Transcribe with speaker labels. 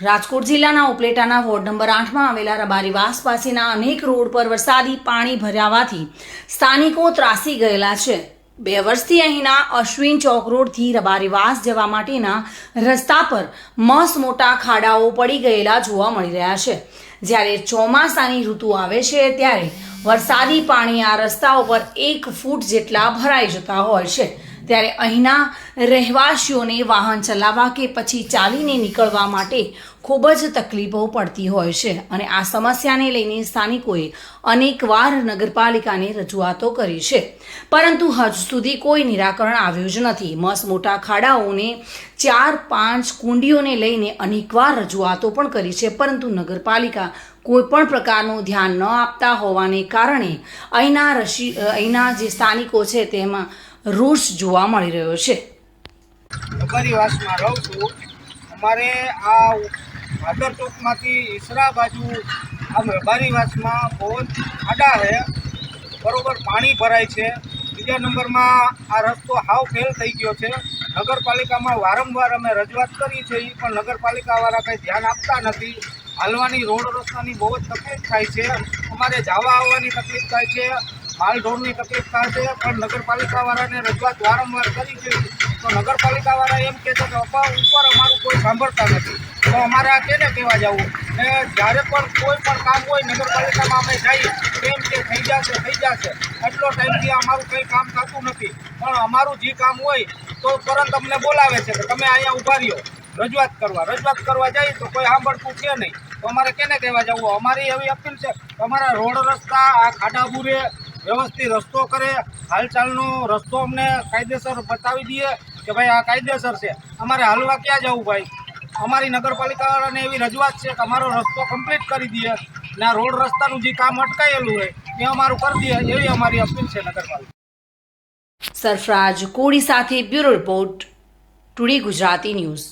Speaker 1: રાજકોટ જિલ્લાના ઉપલેટાના ward number આઠમાં આવેલા રબારીવાસ પાસેના અનેક રોડ પર વરસાદી પાણી ભરાવાથી સ્થાનિકો ત્રાસી ગયેલા છે. બે વર્ષથી અહીંના અશ્વિન ચોક રોડથી રબારીવાસ જવા માટેના રસ્તા પર મસ મોટા ખાડાઓ પડી ગયેલા જોવા મળી રહ્યા છે. જ્યારે ચોમાસાની ઋતુ આવે છે ત્યારે વરસાદી પાણી આ રસ્તા ઉપર એક ફૂટ જેટલા ભરાઈ જતા હોય છે. ત્યારે અહીંના રહેવાસીઓને વાહન ચલાવવા કે પછી ચાલીને નીકળવા માટે ખૂબ જ તકલીફો પડતી હોય છે. અને આ સમસ્યાને લઈને સ્થાનિકોએ અનેકવાર નગરપાલિકાને રજૂઆતો કરી છે. પરંતુ હજુ સુધી કોઈ નિરાકરણ આવ્યું જ નથી. મસ મોટા ખાડાઓને ચાર પાંચ કુંડીઓને લઈને અનેકવાર રજૂઆતો પણ કરી છે. પરંતુ નગરપાલિકા કોઈ પણ પ્રકારનું ધ્યાન ન આપતા હોવાને કારણે અહીંના રશી અહીંના જે સ્થાનિકો છે તેમાં રોષ જોવા મળી રહ્યો છે.
Speaker 2: નગરીવાસમાં રહું છું. અમારે આ ભાદર ચોકમાંથી ઈસરા બાજુ આમ રબારીવાસમાં બહુ જ ખાડા છે બરોબર પાણી ભરાય છે. બીજા નંબરમાં આ રસ્તો હાવ ફેલ થઈ ગયો છે. નગરપાલિકામાં વારંવાર અમે રજૂઆત કરી છે. પણ નગરપાલિકાવાળા કંઈ ધ્યાન આપતા નથી. હાલવાની રોડ રસ્તાની બહુ જ તકલીફ થાય છે. અમારે જવા આવવાની તકલીફ થાય છે. માલઢોરની તકલીફ થાય છે, પણ નગરપાલિકાવાળાને રજૂઆત વારંવાર કરી છે. તો નગરપાલિકાવાળા એમ કહે છે કે અપા ઉપર અમારું કોઈ સાંભળતા નથી. તો અમારે આ કેને કહેવા જવું? ને જ્યારે પણ કોઈ પણ કામ હોય નગરપાલિકામાં અમે જઈએ એમ કે થઈ જશે થઈ જશે. એટલો ટાઈમથી અમારું કંઈ કામ થતું નથી. પણ અમારું જે કામ હોય, તો તરત અમને બોલાવે છે કે તમે અહીંયા ઊભા રહ્યો. રજૂઆત કરવા. રજૂઆત કરવા જઈએ તો કોઈ સાંભળતું છે નહીં. તો અમારે કેને કહેવા જવું? અમારી એવી અપીલ છે અમારા રોડ રસ્તા, આ ખાડા બુરે વ્યવસ્થિત રસ્તો કરે, હાલચાલનો રસ્તો અમને કાયદેસર બતાવી દઈએ કે ભાઈ આ કાયદેસર છે. અમારે હાલવા ક્યાં જવું ભાઈ? અમારી નગરપાલિકાને એવી રજૂઆત છે કે અમારો રસ્તો કમ્પ્લીટ કરી દઈએ ને આ રોડ રસ્તાનું જે કામ અટકાયેલું હોય, એ અમારું કરી દઈએ, એવી અમારી અપીલ છે નગરપાલિકા.
Speaker 1: સરફરાજ કોડી સાથે bureau report today Gujarati news.